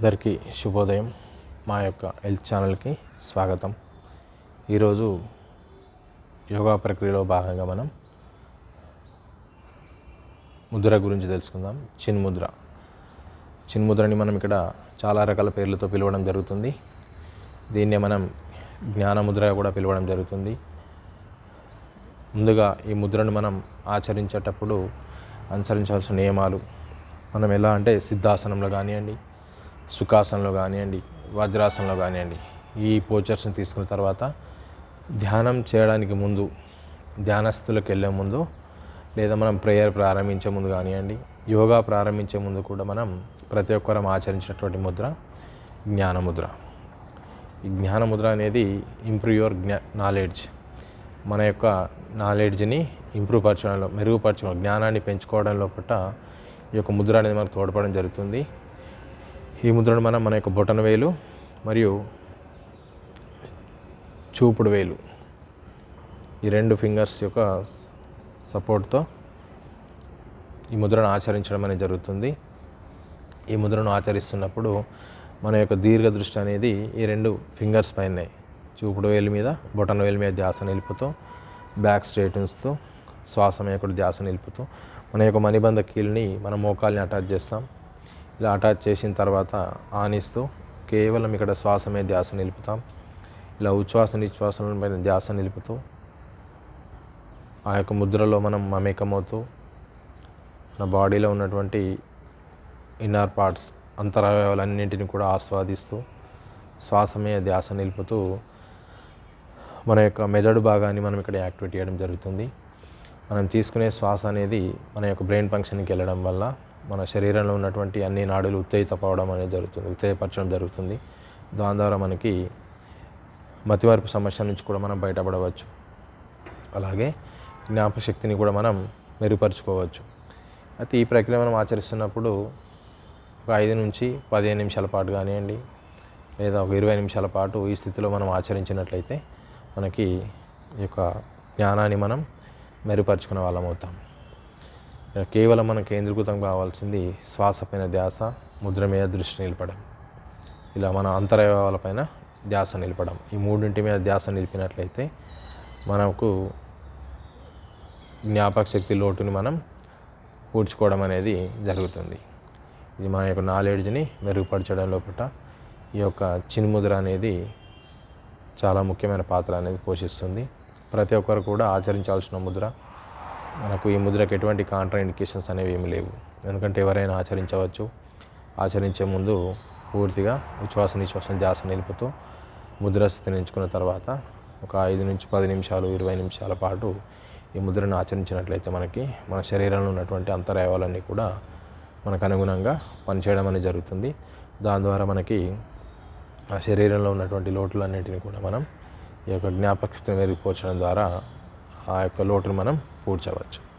అందరికీ శుభోదయం. మా యొక్క హెల్త్ ఛానల్కి స్వాగతం. ఈరోజు యోగా ప్రక్రియలో భాగంగా మనం ముద్ర గురించి తెలుసుకుందాం. చిన్ ముద్ర చిన్ ముద్రని మనం ఇక్కడ చాలా రకాల పేర్లతో పిలవడం జరుగుతుంది. దీన్నే మనం జ్ఞానముద్ర కూడా పిలవడం జరుగుతుంది. ముందుగా ఈ ముద్రను మనం ఆచరించేటప్పుడు అనుసరించాల్సిన నియమాలు. మనం ఎలా అంటే సిద్ధాసనంలో కానివ్వండి సుఖాసనంలో కానివ్వండి వజ్రాసనంలో కానివ్వండి ఈ పోచర్స్ని తీసుకున్న తర్వాత ధ్యానం చేయడానికి ముందు ధ్యానస్థులకు వెళ్ళే ముందు లేదా మనం ప్రేయర్ ప్రారంభించే ముందు కానివ్వండి యోగా ప్రారంభించే ముందు కూడా మనం ప్రతి ఒక్కరం ఆచరించినటువంటి ముద్ర జ్ఞానముద్ర. ఈ జ్ఞానముద్ర అనేది ఇంప్రూవ్ యువర్ జ్ఞా నాలెడ్జ్ మన యొక్క నాలెడ్జ్ని ఇంప్రూవ్ పరచడంలో మెరుగుపరచడం జ్ఞానాన్ని పెంచుకోవడంలో పట్ల ఈ యొక్క ముద్ర అనేది మనకు తోడ్పడడం జరుగుతుంది. ఈ ముద్రను మనం మన యొక్క బొటన వేలు మరియు చూపుడు వేలు. ఈ రెండు ఫింగర్స్ యొక్క సపోర్ట్తో ఈ ముద్రను ఆచరించడం అనేది జరుగుతుంది. ఈ ముద్రను ఆచరిస్తున్నప్పుడు మన యొక్క దీర్ఘ దృష్టి అనేది ఈ రెండు ఫింగర్స్ పైన చూపుడు వేలు మీద బొటన వేలు మీద ధ్యాస నిలుపుతూ బ్యాక్ స్ట్రేటన్స్తో శ్వాస మీద కూడా ధ్యాస నిలుపుతూ మన యొక్క మణిబంధ కీల్ని మన మోకాల్ని అటాచ్ చేస్తాం. ఇలా అటాచ్ చేసిన తర్వాత ఆనిస్తూ కేవలం ఇక్కడ శ్వాస మీద ధ్యాస నిలుపుతాం. ఇలా ఉచ్ఛ్వాస నిశ్వాసం పైన ధ్యాస నిలుపుతూ ఆ యొక్క ముద్రలో మనం మమేకమవుతూ మన బాడీలో ఉన్నటువంటి ఇన్నర్ పార్ట్స్ అంతరవయవాలన్నింటిని కూడా ఆస్వాదిస్తూ శ్వాస మీద ధ్యాస నిలుపుతూ మన యొక్క మెదడు భాగాన్ని మనం ఇక్కడ యాక్టివేట్ చేయడం జరుగుతుంది. మనం తీసుకునే శ్వాస అనేది మన యొక్క బ్రెయిన్ ఫంక్షన్కి వెళ్ళడం వల్ల మన శరీరంలో ఉన్నటువంటి అన్ని నాడులు ఉత్తేజితపవడం అనేది జరుగుతుంది ఉత్తేజపరచడం జరుగుతుంది. దాని ద్వారా మనకి మతివార్పు సమస్య నుంచి కూడా మనం బయటపడవచ్చు. అలాగే జ్ఞాపశక్తిని కూడా మనం మెరుగుపరుచుకోవచ్చు. అయితే ఈ ప్రక్రియ మనం ఆచరిస్తున్నప్పుడు ఒక ఐదు నుంచి పదిహేను నిమిషాల పాటు కానివ్వండి లేదా ఒక ఇరవై నిమిషాల పాటు ఈ స్థితిలో మనం ఆచరించినట్లయితే మనకి ఈ యొక్క జ్ఞానాన్ని మనం మెరుగుపరుచుకునే వాళ్ళం అవుతాం. కేవలం మనం కేంద్రీకృతం కావాల్సింది శ్వాసపైన ధ్యాస ముద్ర మీద దృష్టి నిలపడం. ఇలా మన అంతరవయవాలపైన ధ్యాస నిలపడం. ఈ మూడింటి మీద ధ్యాస నిలిపినట్లయితే మనకు జ్ఞాపక శక్తి లోటుని మనం పూడ్చుకోవడం అనేది జరుగుతుంది. ఇది మన యొక్క నాలెడ్జ్ని మెరుగుపరచడం లోపల ఈ యొక్క చిన్ముద్ర అనేది చాలా ముఖ్యమైన పాత్ర అనేది పోషిస్తుంది. ప్రతి ఒక్కరు కూడా ఆచరించాల్సిన ముద్ర మనకు ఈ ముద్రకు ఎటువంటి కాంట్రా ఇండికేషన్స్ అనేవి ఏమి లేవు. ఎందుకంటే ఎవరైనా ఆచరించవచ్చు. ఆచరించే ముందు పూర్తిగా ఉచ్ఛ్వాస నిశ్వాసం ధ్యాస నిలుపుతూ ముద్ర స్థితిని ఎంచుకున్న తర్వాత ఒక ఐదు నుంచి పది నిమిషాలు ఇరవై నిమిషాల పాటు ఈ ముద్రను ఆచరించినట్లయితే మనకి మన శరీరంలో ఉన్నటువంటి అంతరాయాలన్నీ కూడా మనకు అనుగుణంగా పనిచేయడం అనేది జరుగుతుంది. దాని ద్వారా మనకి ఆ శరీరంలో ఉన్నటువంటి లోటులన్నింటినీ కూడా మనం ఈ యొక్క జ్ఞాపకశక్తిని మెరుగుపరచడం ద్వారా ఆ యొక్క లోటును మనం పూడ్చవచ్చు.